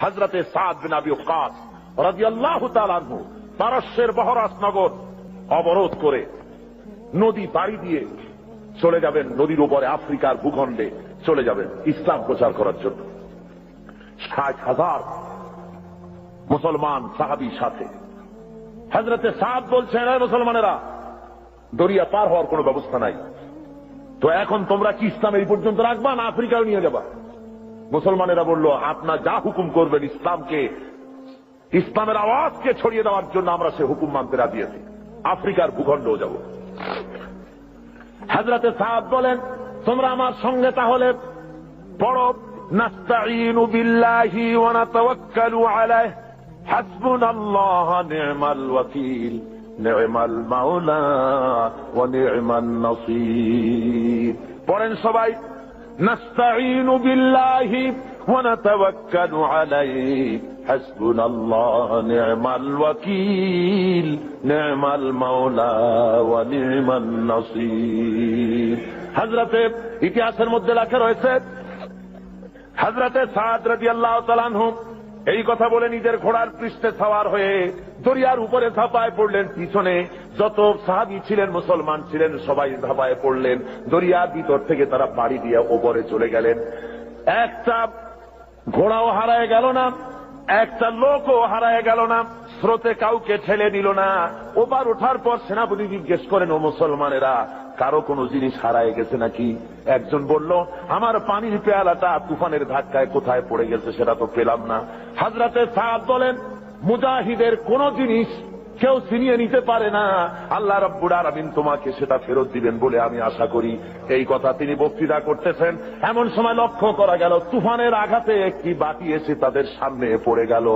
হজরতে সাদ বিন আবি ওকাস রাদিয়াল্লাহু তাআলা আনহু পারস্যের বহরাস নগর অবরোধ করে নদী পাড়ি দিয়ে চলে যাবেন নদীর উপরে, আফ্রিকার ভূখণ্ডে চলে যাবেন ইসলাম প্রচার করার জন্য। ষাট হাজার মুসলমান সাহাবির সাথে। হজরতে সাদ বলছেন "এই মুসলমানেরা, দরিয়া পার হওয়ার কোনো ব্যবস্থা নাই। তো এখন তোমরা কি ইসলাম এই পর্যন্ত রাখবা না আফ্রিকাও নিয়ে যাবা? মুসলমানেরা বলল আপনার যা হুকুম করবেন ইসলামকে, ইসলামের আওয়াজকে ছড়িয়ে দেওয়ার জন্য আমরা সে হুকুম মানতে রাজি আছি। আফ্রিকার ভূখণ্ডও যাব। হাজরাতে সাহাব বলেন, তোমরা আমার সঙ্গে তাহলে পড়ো পড়েন সবাই নাস্তাইনু বিল্লাহি ওয়া নাতাওয়াক্কালু আলাইহি حسبنا الله نعم الوكيل نعم المولى ونعم النصير হজরতে ইতিহাসের মধ্যে লেখা রয়েছে হজরতে সাদ রাজি আল্লাহ তালানহু এই কথা বলে নিজের ঘোড়ার পৃষ্ঠে সাওয়ার হয়ে দরিয়ার উপরে ধাপায় পড়লেন। পিছনে যত সাহাবি ছিলেন, মুসলমান ছিলেন, সবাই ধাপায় পড়লেন। দরিয়ার ভিতর থেকে তারা বাড়ি দিয়ে ওপরে চলে গেলেন। একটা ঘোড়াও হারায় গেল না, একটা লোকও হারায় গেল না। স্রোতে কাউকে ঠেলে দিল না। ওবার ওঠার পর সেনাপতি জিজ্ঞেস করেন, ও মুসলমানেরা, কারও কোনো জিনিস হারায় গেছে নাকি? একজন বলল, আমার পানির পেয়ালাটা তুফানের ধাক্কায় কোথায় পড়ে গেছে সেটা তো পেলাম না। হাজরাতে সাদ বলেন, মুজাহিদের কোন জিনিস কেউ ছিনিয়ে নিতে পারে না। আল্লাহ রব্বুর আরামিন তোমাকে সেটা ফেরত দিবেন বলে আমি আশা করি। এই কথা তিনি বক্তৃতা করতেছেন। এমন সময় লক্ষ্য করা গেল, তুফানের আঘাতে একটি বাটি এসে তাদের সামনে পড়ে গেল।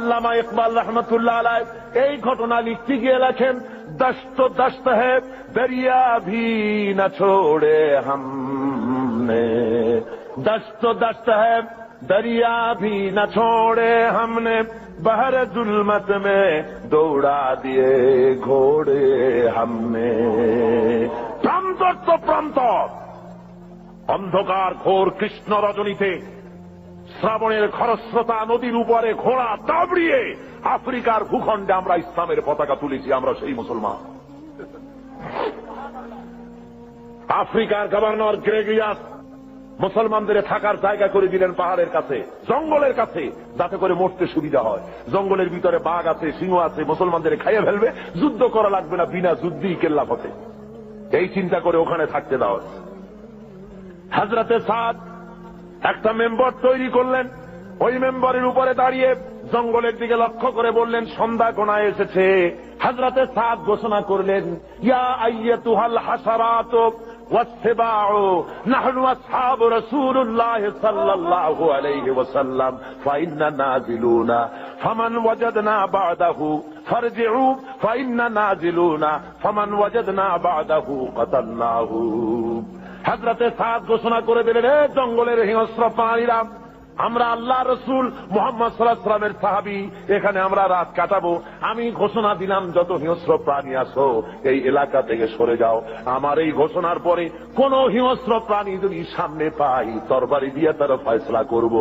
আল্লামা ইকবাল রহমতুল্লাহ আলাই এই ঘটনা লিখতে গিয়ে লেখেন, দস্ত দস্ত হে দরিয়া ভি না ছোড়ে হামনে। দস্ত দস্ত হে দরিয়া ভি না ছোড়ে হামনে। बहर जुल्मत में दौड़ा दिए घोड़े हमने প্রান্তর তো প্রান্তর অন্ধকার ঘোর কৃষ্ণ রজনীতে শ্রাবণের খরস্রোতা নদীর উপরে ঘোড়া দাবড়িয়ে আফ্রিকার ভূখণ্ডে আমরা ইসলামের পতাকা তুলেছি আমরা সেই মুসলমান আফ্রিকার গভর্নর গ্রেগিয়াস মুসলমানদের থাকার জায়গা করে দিলেন পাহাড়ের কাছে, জঙ্গলের কাছে, যাতে করে মরতে সুবিধা হয়। জঙ্গলের ভিতরে বাঘ আছে, সিংহ আছে, মুসলমানদের খাইয়ে ফেলবে, যুদ্ধ করা লাগবে না বিনা যুদ্ধই কেল্লা পথে এই চিন্তা করে ওখানে থাকতে দেওয়া হাজরাতে সাদ একটা মেম্বার তৈরি করলেন। ওই মেম্বারের উপরে দাঁড়িয়ে জঙ্গলের দিকে লক্ষ্য করে বললেন, সন্ধ্যা গোনায় এসেছে। হাজরাতে সাদ ঘোষণা করলেন, ইয়া আইয়ে তুহাল হাসারাত والسباع نحن أصحاب رسول الله صلى الله عليه وسلم فإنا نازلون فمن وجدنا بعده فارجعوا فإنا نازلون فمن وجدنا بعده قتلناه হাজরাতে সাদ ঘোষণা করে দিলেন "এ জঙ্গলের হিংস্র প্রাণীরা আমরা আল্লাহ রসুল মোহাম্মদ সাল্লাহ সাল্লামের সাহাবি, এখানে আমরা রাত কাটাবো। আমি ঘোষণা দিলাম, যত হিংস্র প্রাণী আসো এই এলাকা থেকে সরে যাও। আমার এই ঘোষণার পরে কোন হিংস্র প্রাণী যদি সামনে পাই, তরবারি দিয়ে তারা ফয়সলা করব।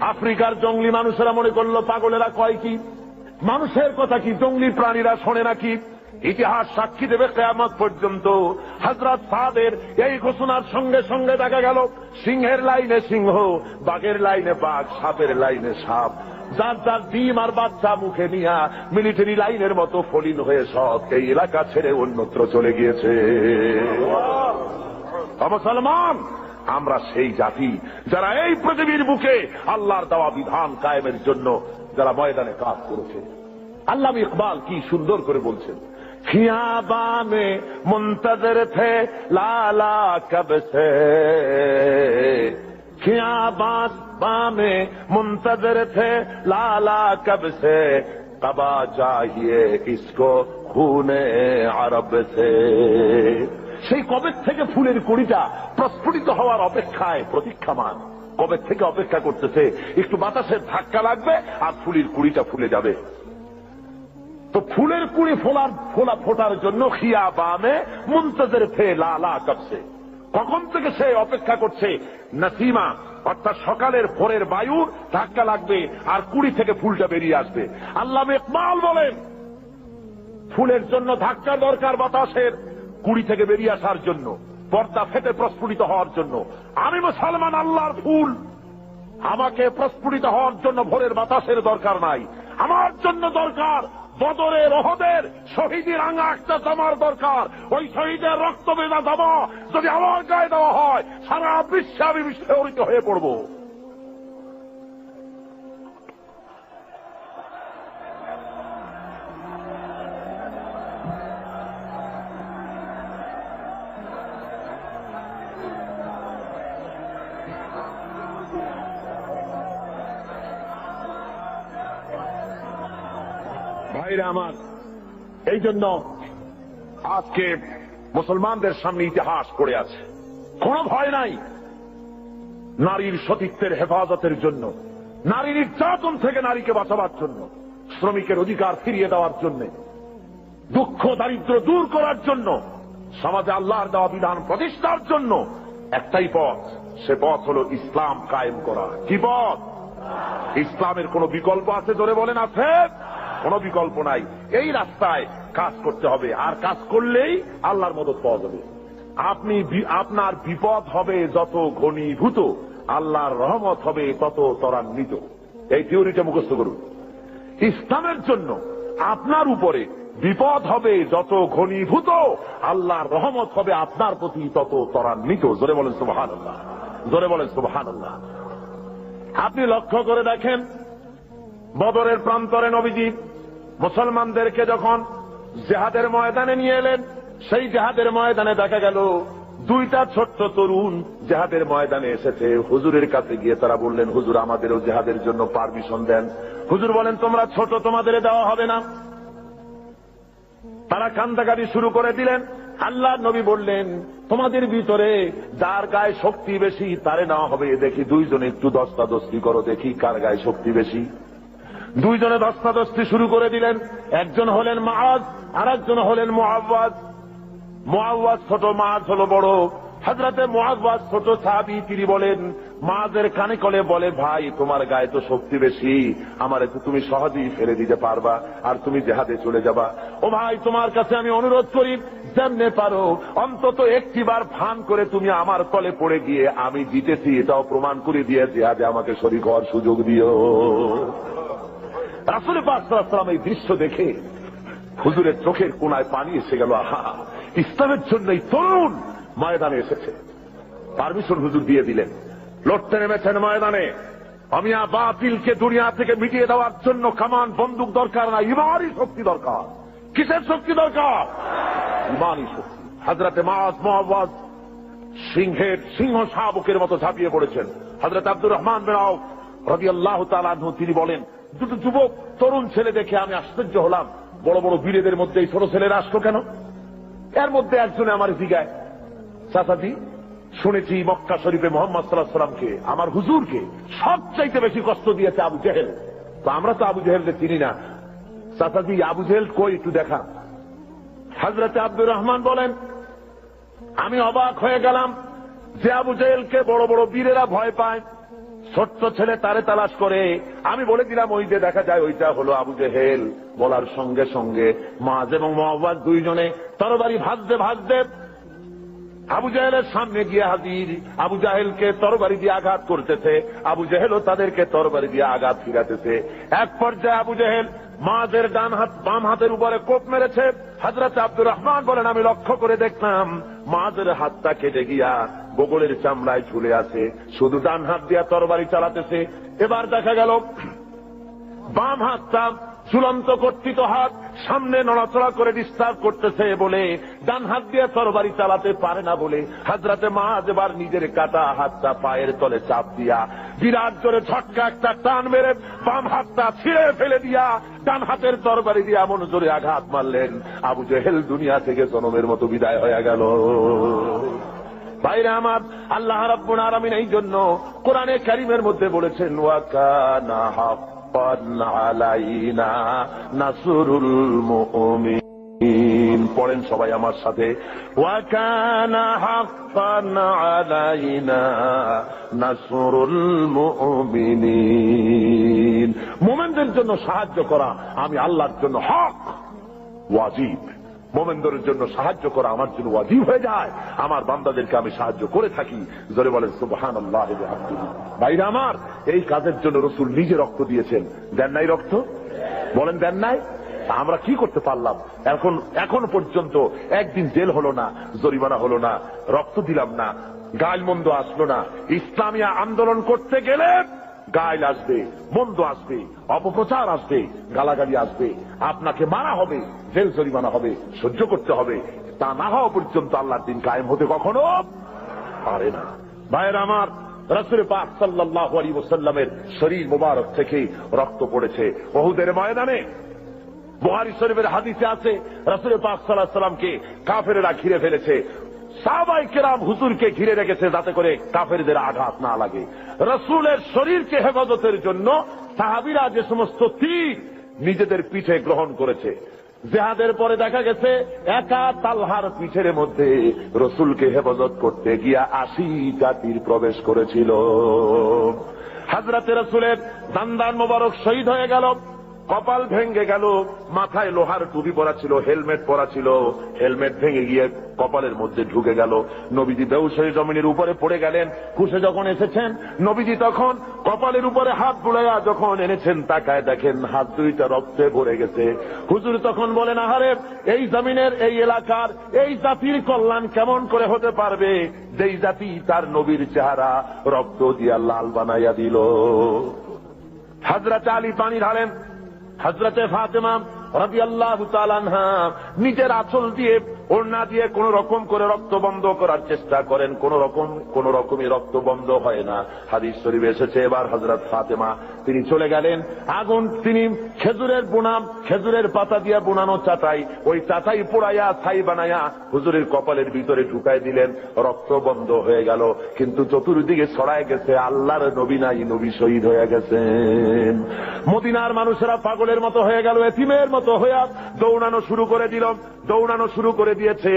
আফ্রিকার জঙ্গলি মানুষেরা মনে করল, পাগলেরা কয় কি? মানুষের কথা কি? জঙ্গলি প্রাণীরা শোনে নাকি ইতিহাস সাক্ষী দেবে কেয়ামত পর্যন্ত। হজরত সাদের এই ঘোষণার সঙ্গে সঙ্গে দেখা গেল, সিংহের লাইনে সিংহ, বাঘের লাইনে বাঘ, সাপের লাইনে সাপ। যার যার ডিম আর বাচ্চা মুখে নিয়া মিলিটারি লাইনের মতো ফলিন হয়ে সব এই এলাকা ছেড়ে অন্যত্র চলে গিয়েছে। মুসলমান, আমরা সেই জাতি যারা এই পৃথিবীর বুকে আল্লাহর দেওয়া বিধান কায়েমের জন্য যারা ময়দানে কাজ করেছে। আল্লাহ ইকবাল কি সুন্দর করে বলছেন। खियाबा में मुंतजर थे लाला कब से खियाबा में मुंतजर थे लाला कब से कबा चाहिए इसको खूने আরব से সেই কবে থেকে ফুলের কুড়িটা প্রস্ফুটিত হওয়ার অপেক্ষায় প্রতীক্ষামান কবে থেকে অপেক্ষা করতেছে একটু বাতাসের ধাক্কা লাগবে আর ফুলের কুড়িটা ফুলে যাবে তো ফুলের কুড়ি ফোলার ফোলা ফোটার জন্য খিয়া বামে মুন্তজের ফে লালা কবসে কখন থেকে সে অপেক্ষা করছে? নসিমা, অর্থাৎ সকালের ভোরের বায়ুর ধাক্কা লাগবে আর কুড়ি থেকে ফুলটা বেরিয়ে আসবে। আল্লাহ ইকমাল বলেন, ফুলের জন্য ধাক্কা দরকার বাতাসের, কুড়ি থেকে বেরিয়ে আসার জন্য, পর্দা ফেটে প্রস্ফুটিত হওয়ার জন্য। আমি মুসলমান, আল্লাহর ফুল। আমাকে প্রস্ফুটিত হওয়ার জন্য ভোরের বাতাসের দরকার নাই। আমার জন্য দরকার বদরের রহদের শহীদের আঙা একটা জমার দরকার। ওই শহীদের রক্ত বেদা জমা যদি আমার গায়ে দেওয়া হয়, সারা বিশ্বে আমি বিস্ফোরিত হয়ে পড়ব। ভাইরা আমার, এই জন্য আজকে মুসলমানদের সামনে ইতিহাস পড়ে আছে। কোনো ভয় নাই। নারীর সতীত্বের হেফাজতের জন্য নারী নির্যাতন থেকে নারীকে বাঁচাবার জন্য, শ্রমিকের অধিকার ফিরিয়ে দেওয়ার জন্য, দুঃখ, দারিদ্র দূর করার জন্য, সমাজে আল্লাহর দেওয়া বিধান প্রতিষ্ঠার জন্য একটাই পথ, সে পথ হল ইসলাম কায়েম করা। কি পথ? ইসলামের কোন বিকল্প আছে ধরে বলেন, আছে? কোন বিকল্প নাই। এই রাস্তায় কাজ করতে হবে। আর কাজ করলেই আল্লাহর মদত পাওয়া যাবে। আপনি আপনার বিপদ হবে যত ঘনীভূত, আল্লাহর রহমত হবে তত ত্বরান্বিত। এই থিওরিটা মুখস্থ করুন। ইসলামের জন্য আপনার উপরে বিপদ হবে যত ঘনীভূত, আল্লাহর রহমত হবে আপনার প্রতি তত ত্বরান্বিত। জোরে বলেন আল্লাহ জোরে বলেন আল্লাহ আপনি লক্ষ্য করে দেখেন বদরের প্রান্তরে নবীজি মুসলমানদেরকে যখন জেহাদের ময়দানে নিয়ে এলেন, সেই জেহাদের ময়দানে দেখা গেল দুইটা ছোট্ট তরুণ জেহাদের ময়দানে এসেছে। হুজুরের কাছে গিয়ে তারা বললেন, হুজুর, আমাদেরও জেহাদের জন্য পারমিশন দেন। হুজুর বলেন, তোমরা ছোট, তোমাদের দেওয়া হবে না। তারা কান্দাকাটি শুরু করে দিলেন। আল্লাহ নবী বললেন, তোমাদের ভিতরে যার গায়ে শক্তি বেশি, তারে নেওয়া হবে। দেখি দুইজনে একটু দস্তাদস্তি করো, দেখি কার গায়ে শক্তি বেশি। দুইজনে দস্তাদস্তি শুরু করে দিলেন। একজন হলেন মাহাজ আর একজন হলেন মোয়াব্বাজ মোয়াব্বাজ ছোট মাছ হলো বড়। হাজরাতে মোয়াব্বাজ ছোট সাহাবি, তিনি বলেন মাদের কানে কলে বলে, ভাই, তোমার গায়ে তো শক্তি বেশি। আমার তো তুমি সহজেই ফেলে দিতে পারবা, আর তুমি জেহাদে চলে যাবা। ও ভাই, তোমার কাছে আমি অনুরোধ করি, যেমনে পারো, অন্তত একটি বার ভান করে তুমি আমার কলে পড়ে গিয়ে আমি জিতেছি, এটাও প্রমাণ করে দিয়ে জেহাদে আমাকে শরীর হওয়ার সুযোগ দিও। রাসুল পাকসালাম এই দৃশ্য দেখে হুজুরের চোখের কোনায় পানি এসে গেল, আহা! ইসলামের জন্য এই তরুণ ময়দানে এসেছে। পারমিশন হুজুর দিয়ে দিলেন, লড়তে নেমেছেন ময়দানে। অমিয়া বাতিলকে দুনিয়া থেকে মিটিয়ে দেওয়ার জন্য কামান, বন্দুক দরকার না, ইমানই শক্তি দরকার। কিসের শক্তি দরকার? ইমানই শক্তি। হাজরাতে মাজ মোহাম্মদ সিংহের সিংহ শাহবুকের মতো ঝাঁপিয়ে পড়েছেন। হাজরত আব্দুর রহমান বেড়াও রবি আল্লাহ তালাহ তিনি বলেন দুটো যুবক তরুণ ছেলে দেখে আমি আশ্চর্য হলাম। বড় বড় বীরেদের মধ্যে এই ছোট ছেলেরা আসলো কেন? এর মধ্যে একজনে আমার জিগায়, চাচাজি, শুনেছি মক্কা শরীফে মোহাম্মদ সাল্লাহ সাল্লামকে আমার হুজুরকে সবচাইতে বেশি কষ্ট দিয়েছে আবু জেহেল। তো আমরা তো আবু জেহেলকে চিনি না। চাচাজি, আবু জেহেল কই? একটু দেখা। হাজরতে আব্দুর রহমান বলেন, আমি অবাক হয়ে গেলাম যে আবু জেহেলকে বড় বড় বীরেরা ভয় পায়। ছোট্ট ছেলে তারে তালাশ করে। আমি বলে দিলাম, ওই যে দেখা যায়, ওইটা হলো আবু জেহেল। বলার সঙ্গে সঙ্গে মাজ এবং মোহাম্মদ দুইজনে তরবারি ভাজতে ভাজতে আবু জাহেলের সামনে গিয়ে হাজির। আবু জাহেলকে তরবারি দিয়ে আঘাত করতেছে। আবু জাহেলও তাদেরকে তরবারি দিয়ে আঘাত ফিরাতেছে। এক পর্যায়ে আবু জাহেল মাঝের ডান হাত, বাম হাতের উপরে কোপ মেরেছে। হাজরত আব্দুর রহমান বলেন, আমি লক্ষ্য করে দেখলাম, মাঝের হাতটা কেটে গিয়া বগলের চামড়ায় ঝুলে আছে, শুধু ডান হাত দিয়া তরবারি চালাতেছে। এবার দেখা গেল, বাম হাতটা চূড়ান্ত কর্তৃত হাত, সামনে নড়াচড়া করে ডিস্টার্ব করতেছে বলে, ডান হাত দিয়ে তরবারি চালাতে পারে না বলে, হাজরাতে মা এবার নিজের কাটা হাতটা পায়ের তলে চাপ দিয়া, বিরাট জোরে ঝটকা একটা টান মেরে বাম হাতটা ছিঁড়ে ফেলে দিয়া, ডান হাতের তরবারি দিয়ে এমন জোরে আঘাত মারলেন, আবু জেহেল দুনিয়া থেকে জনমের মতো বিদায় হয়ে গেল। ভাইরা আমার আল্লাহ রাব্বুল আলামিন এই জন্য কোরআনে কারিমের মধ্যে বলেছেন ওয়াকানা হাক্কান আলাইনা নাসরুল মুমিনিন। পড়েন সবাই আমার সাথে ওয়াকানা আলাইনা নাসরুল মুমিনিন। মোমেনদের জন্য সাহায্য করা আমি আল্লাহর জন্য হক, ওয়াজিব। মোমেন্দরের জন্য সাহায্য করা আমার জন্য ওয়াজিব হয়ে যায়। আমার বান্দাদেরকে আমি সাহায্য করে থাকি। জোরে বলেন সুবহান আল্লাহ ভাইরা আমার, এই কাজের জন্য রসুল নিজে রক্ত দিয়েছেন। দেন নাই রক্ত? বলেন, দেন নাই? আমরা কি করতে পারলাম? এখন এখন পর্যন্ত একদিন জেল হলো না, জরিমানা হলো না, রক্ত দিলাম না গাল মন্দ আসলো না। ইসলামিয়া আন্দোলন করতে গেলে গাইল আসবে, মন্দ আসবে, অপপ্রচার আসবে, গালাগালি আসবে। আপনাকে মারা হবে, জেল জরিমানা হবে, সহ্য করতে হবে। তা না হওয়া পর্যন্ত আল্লাহর দিন কায়েম হতে কখনো পারে না। ভাইয়ের আমার রসুল পাক সাল্লাহ আলী ওসাল্লামের শরীর মোবারক থেকে রক্ত পড়েছে। বহুদের ময়দানে বুহারি শরীফের হাদিসে আছে রসুল পাক সাল্লাহ সাল্লামকে কাফেরেরা ঘিরে ফেলেছে। সাহাবাই কেরাম হুজুরকে ঘিরে রেখেছে যাতে করে কাফেরদের আঘাত না লাগে। রসুলের শরীরকে হেফাজতের জন্য সাহাবিরা যে সমস্ত তীর নিজেদের পিঠে গ্রহণ করেছে, জেহাদের পরে দেখা গেছে একা তালহার পিঠের মধ্যে রসুলকে হেফাজত করতে গিয়া আশি জাতির প্রবেশ করেছিল। হাজরাতে রসুলের দান্দান মোবারক শহীদ হয়ে গেল। কপাল ভেঙ্গে গেল, মাথায় লোহার টুপি পরা ছিল, হেলমেট পরা ছিল, হেলমেট ভেঙে গিয়ে কপালের মধ্যে ঢুকে গেল। নবীজি বেউসই জমিনের উপরে পড়ে গেলেন খুশে যখন এসেছেন, নবীজি তখন কপালের উপরে হাত বুড়াইয়া যখন এনেছেন, তাকায় দেখেন হাত দুইটা রক্তে ভরে গেছে। হুজুর তখন বলেন, আহারে, এই জমিনের, এই এলাকার, এই জাতির কল্যাণ কেমন করে হতে পারবে? যেই জাতি তার নবীর চেহারা রক্ত দিয়া লাল বানাইয়া দিল। হাজরা আলী পানি ঢালেন হজরতে ফাতেমা রাজি আল্লাহ নিজের আচল দিয়ে ওড়না দিয়ে কোন রকম করে রক্ত বন্ধ করার চেষ্টা করেন, কোন রকম, কোন রকমই রক্ত বন্ধ হয় না। হাদিস শরীফ এসেছে, এবার হজরত ফাতেমা, তিনি চলে গেলেন। আগুন, তিনি খেজুরের বুনাম, খেজুরের পাতা দিয়া বুনানো চাটাই, ওই চাটাই পোড়াইয়া, ছাই বানাইয়া হুজুরের কপালের ভিতরে ঢুকাই দিলেন। রক্ত বন্ধ হয়ে গেল, কিন্তু চতুর্দিকে ছড়ায় গেছে, আল্লাহর নবী নাই, নবী শহীদ হয়ে গেছেন। মদিনার মানুষেরা পাগলের মতো হয়ে গেল, এতিমের মতো হয়ে দৌড়ানো শুরু করে দিল, দৌড়ানো শুরু করে দিয়েছে।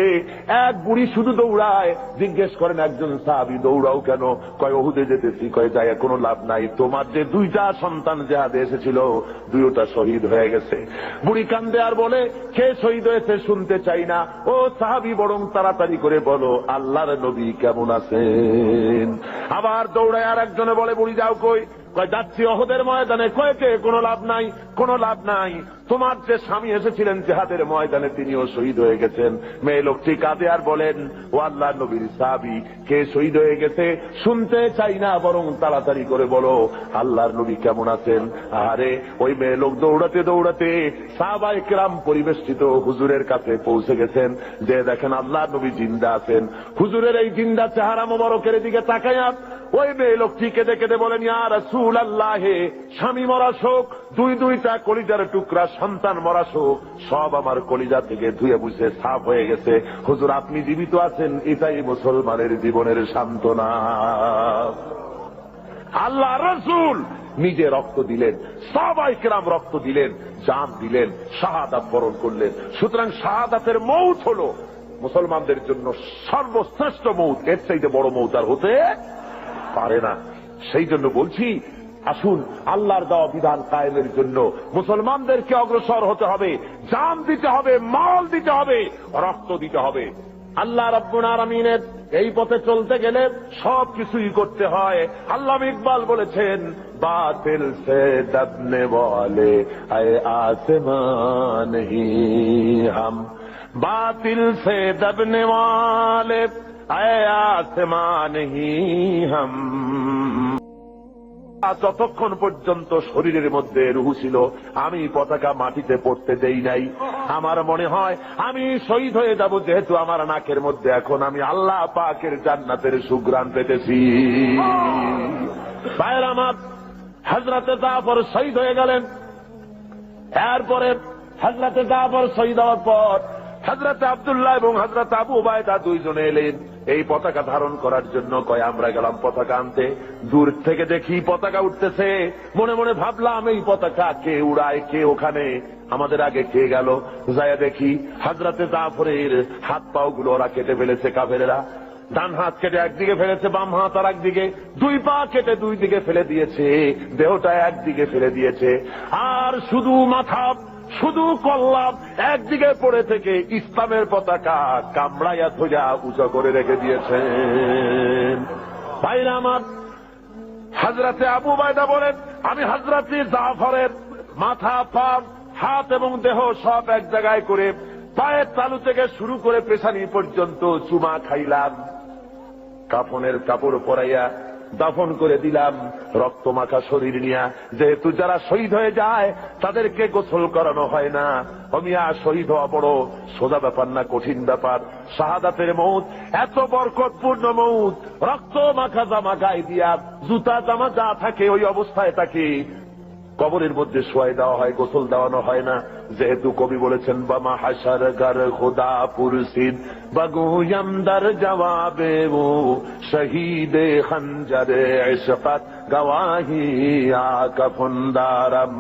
এক বুড়ি শুধু দৌড়ায়। জিজ্ঞেস করেন, একজন সাহাবি দৌড়াও কেন? কয় ওহুদে যেতেছি, কয় যায় কোনো লাভ নাই। তোমার যে দুইটা সন্তান জেহাদে এসেছিল, দুইটা শহীদ হয়ে গেছে। বুড়ি কান্দে আর বলে, কে শহীদ হয়েছে শুনতে চাই না। ও সাহাবি, বরং তাড়াতাড়ি করে বলো, আল্লাহর নবী কেমন আছেন? আবার দৌড়ায় আর একজনে বলে, বুড়ি যাও কই? কয়, যাচ্ছি অহদের ময়দানে। কয়েকে কোনো লাভ নাই, কোনো লাভ নাই। তোমার যে স্বামী এসেছিলেন জেহাদের ময়দানে, তিনিও শহীদ হয়ে গেছেন। মেয়ে লোকটি কাঁদে আর বলেন, ও আল্লাহ নবীর সাহাবি, কে শহীদ হয়ে গেছে? শুনতে চাই না, বরং তাড়াতাড়ি করে বলো, আল্লাহর নবী কেমন আছেন? আরে ওই মেয়ে লোক দৌড়াতে দৌড়াতে সাহাবাই কেরাম পরিবেষ্টিত হুজুরের কাছে পৌঁছে গেছেন। যে দেখেন আল্লাহ নবী জিন্দা আছেন। হুজুরের এই জিন্দা চেহারা মোবারকের দিকে তাকাইয়া ওই মেয়ে লোকটি কেঁদে কেঁদে বলেন, ইয়া রসুল আল্লাহে স্বামী মরা শোক দুই দুইটা কলিজার টুকরা সন্তান মরা সব আমার কলিজা থেকে ধুয়ে বুঝে সাফ হয়ে গেছে। হুজুর, আপনি জীবিত আছেন, এটাই মুসলমানের জীবনের সান্ত্বনা। আল্লাহ রসুল নিজে রক্ত দিলেন সবাই কেরাম রক্ত দিলেন, জান দিলেন, শাহাদাত বরণ করলেন। সুতরাং শাহাদাতের মৌত হল মুসলমানদের জন্য সর্বশ্রেষ্ঠ মৌত। এর চাইতে বড় মৌত আর হতে পারে না। সেই জন্য বলছি আসুন, আল্লাহর দেওয়া বিধান কায়েমের জন্য। মুসলমানদেরকে অগ্রসর হতে হবে, জান দিতে হবে, মাল দিতে হবে, রক্ত দিতে হবে। আল্লাহ রব্বুল আলমিনের এই পথে চলতে গেলে সব কিছুই করতে হয়। আল্লাহ ইকবাল বলেছেন, বাতিল সে দবনে বলে আয় আসমান হি হাম। বাতিল সে দবনে वाले আয় আসমান হি হাম। যতক্ষণ পর্যন্ত শরীরের মধ্যে রুহু ছিল, আমি পতাকা মাটিতে পড়তে দেই নাই। আমার মনে হয় আমি শহীদ হয়ে যাব, যেহেতু আমার নাকের মধ্যে এখন আমি আল্লাহ পাকের জান্নাতের সুগ্রাণ পেতেছি। ভাইয়ের আমার হাজরাতে জাফর শহীদ হয়ে গেলেন। এরপরে হাজরাতে জাফর শহীদ হওয়ার পর হাজরাতে আবদুল্লাহ এবং হাজরাত আবু বায়দা দুইজনে এলেন। এই পতাকা ধারণ করার জন্য কয়, আমরা গেলাম পতাকা আনতে। দূর থেকে দেখি পতাকা উঠতেছে। মনে মনে ভাবলাম, এই পতাকা কে উড়ায়, কে ওখানে? আমাদের আগে কে গেল? যাইয়া দেখি হাজরাতে জাফরের হাত পাও গুলো ওরা কেটে ফেলেছে কাফেরেরা। ডান হাত কেটে একদিকে ফেলেছে, বাম হাত আর একদিকে। দুই পা কেটে দুই দিকে ফেলে দিয়েছে, দেহটা একদিকে ফেলে দিয়েছে। আর শুধু মাথা শুধু করলাম একদিকে পড়ে থেকে ইসলামের পতাকা কামড়াইয়া ধুজা উঁচু করে রেখে দিয়েছেন। ভাইরা আমার, হাজরাতে আবু বায়দা বলেন, আমি হাজরাতে জাফরের মাথা পা হাত এবং দেহ সব এক জায়গায় করে পায়ের তালু থেকে শুরু করে পেশানি পর্যন্ত চুমা খাইলাম। কাফনের কাপড় পরাইয়া দাফন করে দিলাম। রক্ত মাখা শরীর নিয়া, যেহেতু যারা শহীদ হয়ে যায়, তাদেরকে গোসল করানো হয় না। অমিয়া, শহীদ হওয়া বড় সোজা ব্যাপার না, কঠিন ব্যাপার। শাহাদাতের মৌত, এত বরকতপূর্ণ মৌত। রক্ত মাখা জামা গায়ে দিয়া, জুতা জামা যা থাকে ওই অবস্থায় তাকে কবরের মধ্যে শোয়াই দেওয়া হয়, গোসল দেওয়ানো হয় না। যেহেতু কবি বলেছেন, বামা হাসার গার খোদা পুরসিদ বাগুয়ামদার জবাবে ও শহীদে খঞ্জরে ইশকাত গওয়াহি আকাফুন্দারম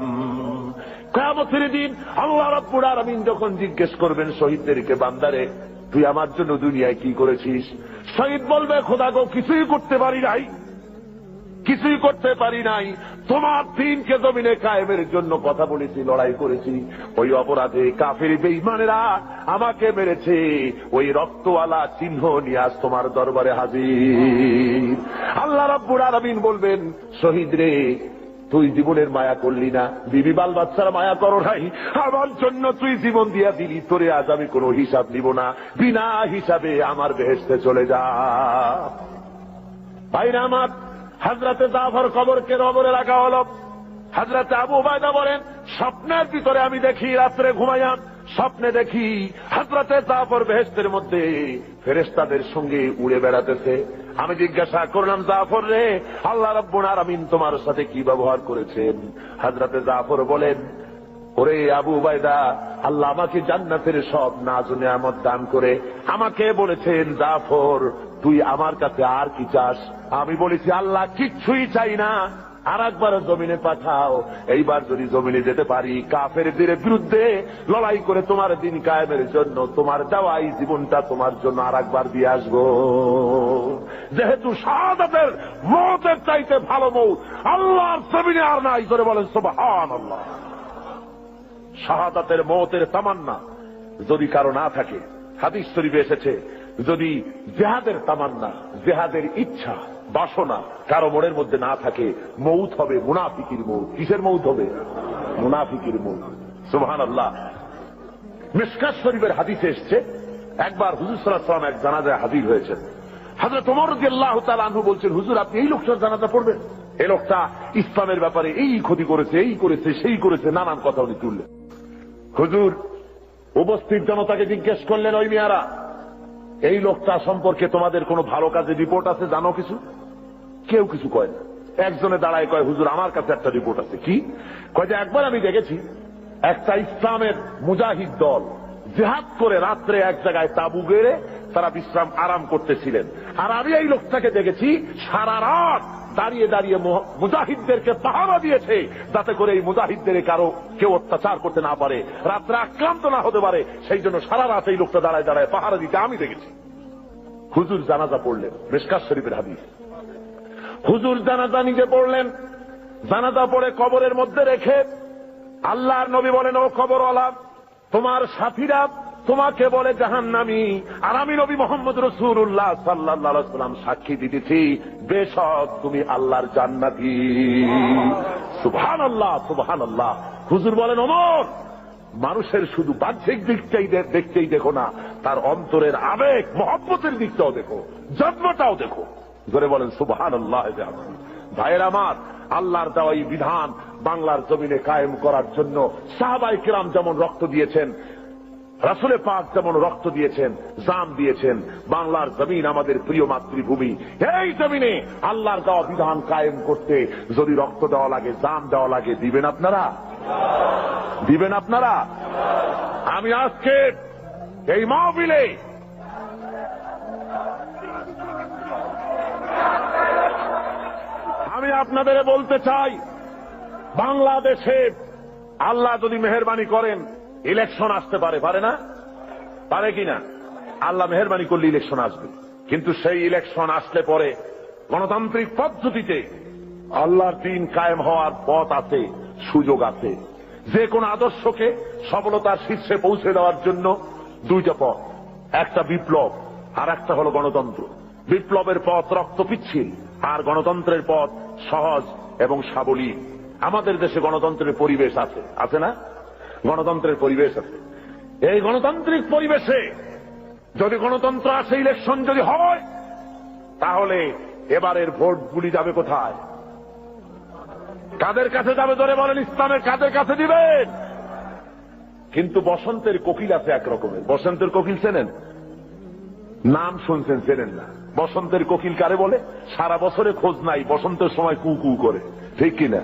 কেয়ামতের দিন আল্লাহ রাব্বুল আলামিন যখন জিজ্ঞেস করবেন শহীদদেরকে, বান্দারে, তুই আমার জন্য দুনিয়ায় কি করেছিস? শহীদ বলবে, খোদা গো, কিছুই করতে পারি নাই। কিছুই করতে পারি নাই। তোমার দিনকে জমিনে কায়েমের জন্য কথা বলেছি, লড়াই করেছি। ওই অপরাধে কাফের বেইমানেরা আমাকে মেরেছে। ওই রক্তওয়ালা চিহ্ন নিয়ে আজ তোমার দরবারে হাজির। আল্লাহ রব্বুর আলমিন বলবেন, শহীদ রে, তুই জীবনের মায়া করলি না। বিবি বাল বাচ্চারা মায়া করো নাই। আমার জন্য তুই জীবন দিয়া দিলি। তোরে আজ আমি কোনো হিসাব নিব না। বিনা হিসাবে আমার বেহেস্তে চলে যা। ভাইরা আমার হাজরাতে জাফর কবরকে রবরে রাখা হল। হাজরাতে আবু বায়দা বলেন, স্বপ্নের ভিতরে আমি দেখি রাত্রে ঘুমাইয়াম, স্বপ্নে দেখি হাজরাতে জাফর বেহেস্তের মধ্যে ফেরেস্তাদের সঙ্গে উড়ে বেড়াতেছে। আমি জিজ্ঞাসা করলাম, জাফর রে, আল্লাহ রব্বুল আমিন তোমার সাথে কি ব্যবহার করেছেন? হাজরাতে জাফর বলেন, ওরে আবু বায়দা আল্লাহ আমাকে জান্নাতের সব নাজ নেয়ামত দান করে আমাকে বলেছেন, জাফর তুই আমার কাছে আর কি চাস? আমি বলেছি, আল্লাহ, কিচ্ছুই চাই না। আর একবার জমিনে পাঠাও। এইবার যদি জমিনে যেতে পারি কাফের দিনের বিরুদ্ধে লড়াই করে তোমার দিন কায়েমের জন্য, তোমার দেওয়া এই জীবনটা তোমার জন্য আর একবার দিয়ে আসব। যেহেতু শাহাদাতের মতের চাইতে ভালো মৌত, আল্লাহর জমিনে আর নাই করে বলেন সোবাহান আল্লাহ শাহাদাতের মতের তামান্না যদি কারও না থাকে, হাদিস শরীফে এসেছে যদি জেহাদের তামান্না, জেহাদের ইচ্ছা, বাসনা কারও মনের মধ্যে না থাকে, মৌত হবে, মুনাফিকির মৌত। কিসের মৌত হবে? মুনাফিকির মৌত। সুবহান আল্লাহ মিসকাত শরীফের হাদিসে এসছে, একবার হুজুর সাল্লাহ সাল্লাম এক জানাজায় হাজির হয়েছেন। হাজরত রদি আল্লাহ আনহু বলছেন, হুজুর, আপনি এই লোকটার জানাজা পড়বেন? এই লোকটা ইসলামের ব্যাপারে এই ক্ষতি করেছে, এই করেছে, সেই করেছে, নানান কথা উনি তুললেন। হুজুর, উপস্থিত জনতাকে জিজ্ঞেস করলেন, ওই মেয়ারা এই লোকটা সম্পর্কে তোমাদের কোনো ভালো কাজে রিপোর্ট আছে, জানো কিছু? কেউ কিছু কয় না। একজনে দাঁড়ায় কয়, হুজুর, আমার কাছে একটা রিপোর্ট আছে। কি? কয় যে, একবার আমি দেখেছি, একটা ইসলামের মুজাহিদ দল জেহাদ করে রাত্রে এক জায়গায় তাবু গেড়ে তারা বিশ্রাম আরাম করতেছিলেন। আর আমি এই লোকটাকে দেখেছি সারা রাত দাঁড়িয়ে দাঁড়িয়ে মুজাহিদদেরকে পাহারা দিয়েছে, যাতে করে এই মুজাহিদদের কারও কেউ অত্যাচার করতে না পারে। রাত্রে আক্রান্ত না হতে পারে, সেই জন্য সারা রাত এই লোকটা দাঁড়ায় দাঁড়ায় পাহারা দিতে আমি দেখেছি। হুজুর জানাজা পড়লেন মেসকার শরীফের হাদিস। হুজুর জানাজা নিজে পড়লেন, জানাজা পড়ে কবরের মধ্যে রেখে আল্লাহর নবী বলেন, ও কবর তোমার সাথীরা তোমাকে বলে জাহান্নামি, আর আমি নবী মোহাম্মদ রসুল্লাহ সাল্লাহ সাল্লাম সাক্ষী দিতেছি, বেশক তুমি আল্লাহর জান্নাতি। সুবহান আল্লাহ সুবহান আল্লাহ হুজুর বলেন অমর মানুষের শুধু বাহ্যিক দিকটাই দেখতেই দেখো না, তার অন্তরের আবেগ, মহব্বতের দিকটাও দেখো, জন্মটাও দেখো। ধরে বলেন সুবহান আল্লাহ। ভাইয়ের আমার, আল্লাহর দেওয়া বিধান বাংলার জমিনে কায়েম করার জন্য সাহাবাই কিরাম যেমন রক্ত দিয়েছেন রাসুলে পাক যেমন রক্ত দিয়েছেন, জাম দিয়েছেন, বাংলার জমিন আমাদের প্রিয় মাতৃভূমি। এই জমিনে আল্লাহর দেওয়া বিধান কায়েম করতে যদি রক্ত দেওয়া লাগে, জাম দেওয়া লাগে, দিবেন আপনারা? দিবেন আপনারা? আমি আজকে এই মাহবিলে আমি আপনাদের বলতে চাই, বাংলাদেশে আল্লাহ যদি মেহরবানি করেন ইলেকশন আসতে পারে পারে না? পারে কিনা আল্লাহ মেহরবানি করলে ইলেকশন আসবে। কিন্তু সেই ইলেকশন আসলে পরে গণতান্ত্রিক পদ্ধতিতে আল্লাহর দিন কায়েম হওয়ার পথ আছে, সুযোগ আছে। যে কোন আদর্শকে সফলতার শীর্ষে পৌঁছে দেওয়ার জন্য দুইটা পথ। একটা বিপ্লব, আর একটা হলো গণতন্ত্র। বিপ্লবের পথ রক্ত পিচ্ছিল আর গণতন্ত্রের পথ সহজ এবং সাবলীল। আমাদের দেশে গণতন্ত্রের পরিবেশ আছে। আছে না? গণতন্ত্রের পরিবেশ আছে। এই গণতান্ত্রিক পরিবেশে যদি গণতন্ত্র আসে ইলেকশন যদি হয়, তাহলে এবারের ভোটগুলি যাবে কোথায়? কাদের কাছে যাবে ধরে বলেন ইসলামের কাদের কাছে দিবেন? কিন্তু বসন্তের কোকিল আছে এক রকমের বসন্তের কোকিল চেনেন? নাম শুনছেন, চেনেন না। বসন্তের কোকিল কারে বলে? সারা বছরে খোঁজ নাই, বসন্তের সময় কু কু করে। ঠিক কিনা?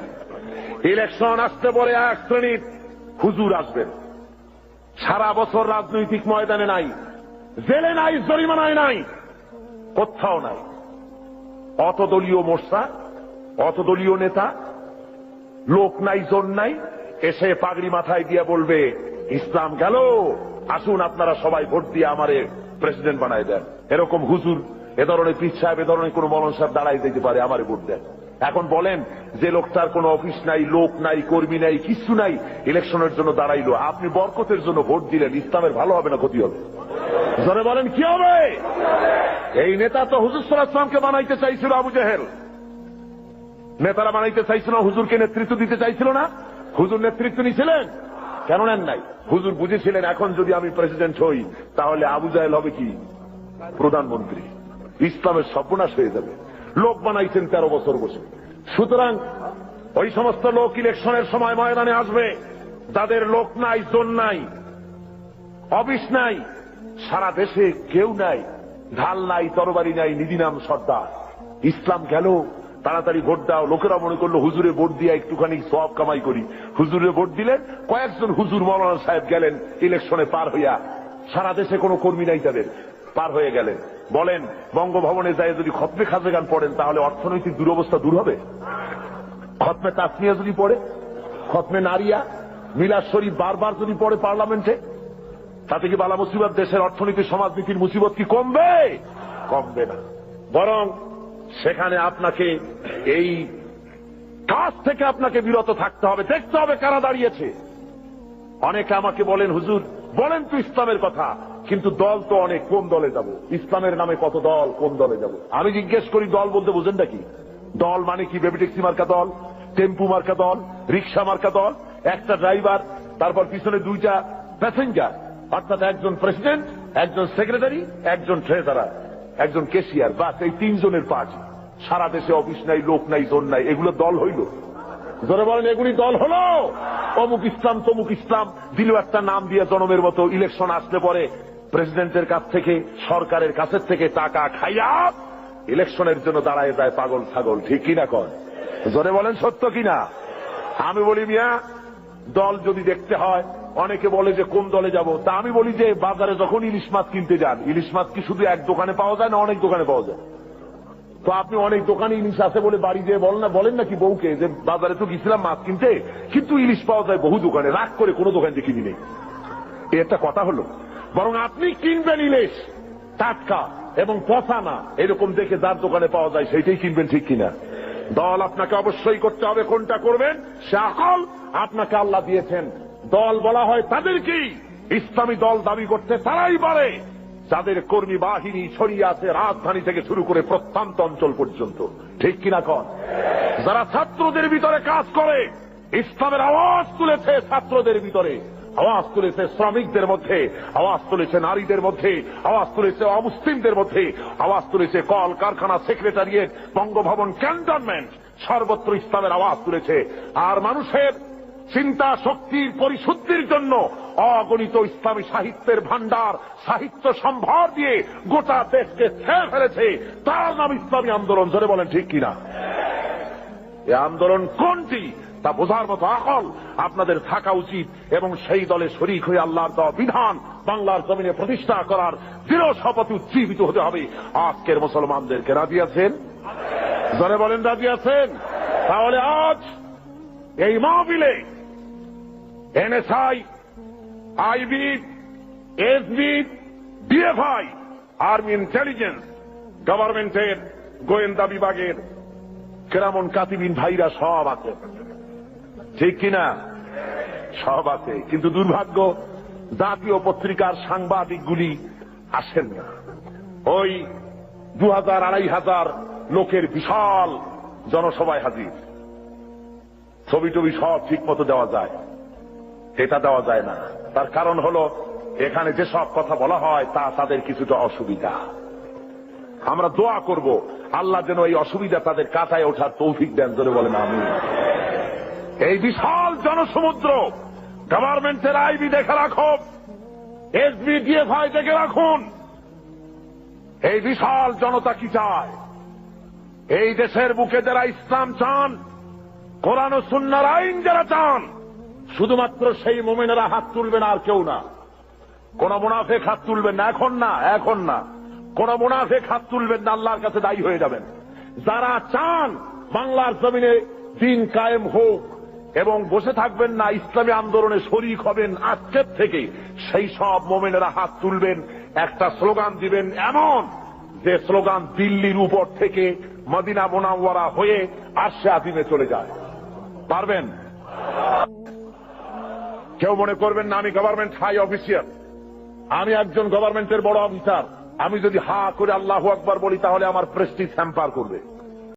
ইলেকশন আসতে পরে এক শ্রেণির হুজুর আসবেন। সারা বছর রাজনৈতিক ময়দানে নাই, জেলে নাই, জরিমানায় নাই, কোথাও নাই। অতদলীয় মোর্চা, অতদলীয় নেতা, লোক নাই জোর নাই, এসে পাগড়ি মাথায় দিয়ে বলবে, ইসলাম গেল, আসুন আপনারা সবাই ভোট দিয়ে আমারে প্রেসিডেন্ট বানায় দেন। এরকম হুজুর এ ধরনের পীর সাহেব, এ ধরনের কোন মলন সাহেব দাঁড়াই দিতে পারে, আমারে ভোট দেন। এখন বলেন যে লোকটার কোনো অফিস নাই, লোক নাই, কর্মী নাই, কিছু নাই, ইলেকশনের জন্য দাঁড়াইলো। আপনি বরকতের জন্য ভোট দিলেন, ইসলামের ভালো হবে না ক্ষতি হবে? জনে বলেন, কি হবে? এই নেতা তো হুজুর সাল্লাহামকে বানাইতে চাইছিল, আবু জাহেল? নেতারা বানাইতে চাইছিল না হুজুরকে নেতৃত্ব দিতে চাইছিল না? হুজুর নেতৃত্ব নিয়েছিলেন? কেন নেন নাই? হুজুর বুঝেছিলেন, এখন যদি আমি প্রেসিডেন্ট হই, তাহলে আবু জাহেল হবে কি? প্রধানমন্ত্রী। ইসলামের সর্বনাশ হয়ে যাবে। লোক বানাইছেন তেরো বছর বসে। সুতরাং ওই সমস্ত লোক ইলেকশনের সময় ময়দানে আসবে। যাদের লোক নাই, জোন নাই, অফিস নাই, সারা দেশে কেউ নাই, ঢাল নাই, তরবারি নাই নিদিনাম সর্দার। ইসলাম গেল, তাড়াতাড়ি ভোট দাও। লোকেরা মনে করল, হুজুরে ভোট দিয়ে একটুখানি সব কামাই করি। হুজুরে ভোট দিলেন, কয়েকজন হুজুর মৌলানা সাহেব গেলেন, ইলেকশনে পার হইয়া, সারা দেশে কোনো কর্মী নাই তাদের, পার হয়ে গেলেন। বলেন, বঙ্গভবনে যায় যদি খতমে খাজে গান পড়েন, তাহলে অর্থনৈতিক দুরবস্থা দূর হবে? খতমে তাসমিয়া যদি পড়ে, খতমে নারিয়া, মিলাদ শরীফ বারবার যদি পড়ে পার্লামেন্টে, তাতে কি বালা মুসিবত? দেশের অর্থনীতি, সমাজনীতির মুসিবত কি কমবে? কমবে না। বরং সেখানে আপনাকে এই কাজ থেকে আপনাকে বিরত থাকতে হবে। দেখতে হবে কারা দাঁড়িয়েছে। অনেকে আমাকে বলেন, হুজুর, বলেন তো ইসলামের কথা। কিন্তু দল তো অনেক, কোন দলে যাব? ইসলামের নামে কত দল, কোন দলে যাব? আমি জিজ্ঞেস করি, দল বলতে বুঝেন নাকি? দল মানে কি? বেবিটেক্সি মার্কা দল, টেম্পু মার্কা দল, রিক্সা মার্কা দল, একটা ড্রাইভার, তারপর পিছনে দুইটা প্যাসেঞ্জার অর্থাৎ একজন প্রেসিডেন্ট একজন সেক্রেটারি একজন ট্রেজারার একজন কেশিয়ার বাস, এই তিনজনের পার্টি সারা দেশে অফিস নাই, লোক নাই, জোন নাই, এগুলো দল হইল। জোরে বলেন, এগুলি দল হলো? অমুক ইসলাম, তমুক ইসলাম, দিল একটা নাম দিয়ে জনমের মতো ইলেকশন আসলে পরে প্রেসিডেন্টের কাছ থেকে, সরকারের কাছের থেকে টাকা খাইয়া ইলেকশনের জন্য দাঁড়ায় যায় পাগল ছাগল, ঠিক কিনা কন জোরে বলেন সত্য কিনা? আমি বলি, মিয়া, দল যদি দেখতে হয়, অনেকে বলে যে কোন দলে যাব, তা আমি বলি যে বাজারে যখন ইলিশ মাছ কিনতে যান, ইলিশ মাছ কি শুধু এক দোকানে পাওয়া যায় না অনেক দোকানে পাওয়া যায়? তো আপনি অনেক দোকানে ইলিশ আছে বলে বাড়ি যেয়ে বলেন না, বলেন নাকি বউকে যে বাজারে তো গেছিলাম মাছ কিনতে, কিন্তু ইলিশ পাওয়া যায় বহু দোকানে, রাগ করে কোনো দোকান দিয়ে কিনি নেই। এ একটা কথা হলো বরং আপনি কিনবেন ইলিশ, টাটকা এবং পচা না এরকম দেখে যার দোকানে পাওয়া যায় সেইটাই কিনবেন ঠিক কিনা। দল আপনাকে অবশ্যই করতে হবে, কোনটা করবেন? সে আকল আপনাকে আল্লাহ দিয়েছেন। দল বলা হয় তাদেরকেই। ইসলামী দল দাবি করতে তারাই পারে। যাদের কর্মী বাহিনী ছড়িয়ে আছে রাজধানী থেকে শুরু করে প্রত্যন্ত অঞ্চল পর্যন্ত। ঠিক কিনা কন? যারা ছাত্রদের ভিতরে কাজ করে, ইসলামের আওয়াজ তুলেছে ছাত্রদের ভিতরে। আওয়াজ তুলেছে শ্রমিকদের মধ্যে, আওয়াজ তুলেছে নারীদের মধ্যে, আওয়াজ তুলেছে অমুসলিমদের মধ্যে, আওয়াজ তুলেছে কল কারখানা সেক্রেটারিয়েট, বঙ্গভবন ক্যান্টনমেন্ট সর্বত্র ইসলামের আওয়াজ তুলেছে। আর মানুষের চিন্তা শক্তির পরিশুদ্ধির জন্য অগণিত ইসলামী সাহিত্যের ভান্ডার সাহিত্য সম্ভার দিয়ে গোটা দেশকে ছেড়ে ফেলেছে। তার নাম ইসলামী আন্দোলন ধরে বলেন ঠিক কিনা? এ আন্দোলন কোনটি? তা বোঝার মতো আকল আপনাদের থাকা উচিত এবং সেই দলে শরিক হয়ে আল্লাহর দেওয়া বিধান বাংলার জমিনে প্রতিষ্ঠা করার দৃঢ় শপথে উজ্জীবিত হতে হবে। আজকের মুসলমানদেরকে রাজি আছেন? জনে বলেন, রাজি আছেন? তাহলে আজ এই মাহবিলে NSI, IB, SB, DFI, army intelligence, গভর্নমেন্টের গোয়েন্দা বিভাগের কেরামন কাতিবিন ভাইরা সব আছে। ঠিক কিনা? সব আছে, কিন্তু দুর্ভাগ্য, জাতীয় পত্রিকার সাংবাদিকগুলি আসেন না। ওই দু হাজার আড়াই হাজার লোকের বিশাল জনসভায় হাজির। ছবি টবি সব ঠিক মতো দেওয়া যায়। এটা দেওয়া যায় না। তার কারণ হলো, এখানে যে সব কথা বলা হয়, তা তাদের কিছুটা অসুবিধা। আমরা দোয়া করব, আল্লাহ যেন এই অসুবিধা তাদের কাটায় ওঠার তৌফিক দেন ধরে বলেন আমি এই বিশাল জনসমুদ্র গভর্নমেন্টের আইবি দেখে রাখো। এসবি ডিএফআই দেখে রাখুন। এই বিশাল জনতা কি চায়? এই দেশের বুকে যারা ইসলাম চান, কোরআন ও সুন্নার আইন যারা চান, শুধুমাত্র সেই মোমেনেরা হাত তুলবেন আর কেউ না। কোন মুনাফেক হাত তুলবেন না, এখন না এখন না। কোন মুনাফেক হাত তুলবেন না, আল্লাহর কাছে দায়ী হয়ে যাবেন। যারা চান, বাংলার জমিনে দিন কায়েম হোক এবং বসে থাকবেন না, ইসলামী আন্দোলনে শরিক হবেন আজকের থেকে। সেই সব মোমেনেরা হাত তুলবেন, একটা স্লোগান দিবেন এমন যে স্লোগান দিল্লির উপর থেকে মদিনা মোনাওয়ারা হয়ে আশে আদিমে চলে যায়। পারবেন? কেউ মনে করবেন না, আমি গভর্নমেন্ট হাই অফিসিয়াল আমি একজন গভর্নমেন্টের বড় অফিসার আমি যদি হা করে আল্লাহ আকবার বলি, তাহলে আমার প্রেস্টিজ হ্যাম্পার করবে।